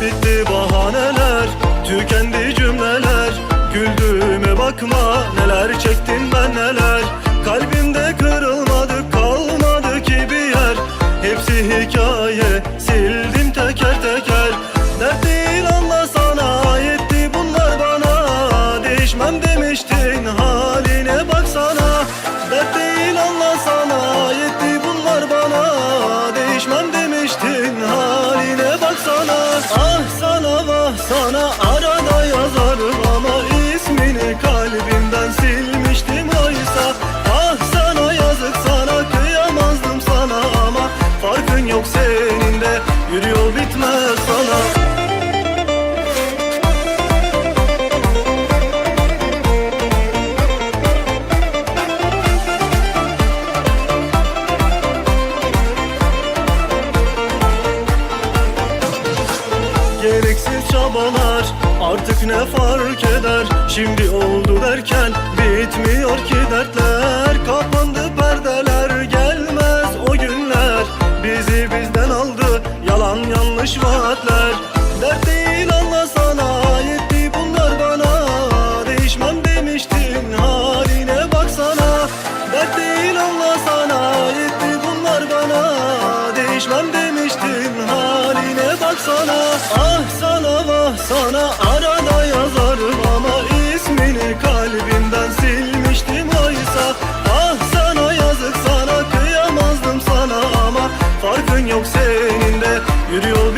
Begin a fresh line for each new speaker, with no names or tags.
Bitti bahaneler Tükendi cümleler. Güldüğüme bakma Neler çektim ben neler. Kalbimde kırılmadı kalmadı ki bir yer. Hepsi hikaye sildim teker teker. Dert değil anlasana yetti bunlar bana. Değişmem demiştin haline baksana. Dert değil anlasana yetti bunlar bana. Değişmem demiştin haline baksana Ah Gereksiz çabalar artık ne fark eder? Şimdi oldu derken bitmiyor ki dertler. Kapandı perdeler gelmez o günler. Bizi bizden aldı yalan yanlış vaatler. Dert değil anlasana yetti bunlar bana. Değişmem demiştin haline baksana. Dert değil Bak sana ah sana vah sana. Arada yazarım ama ismini kalbimden silmiştim oysa. Ah sana yazık sana kıyamazdım sana ama. Farkın yok senin de yürü yol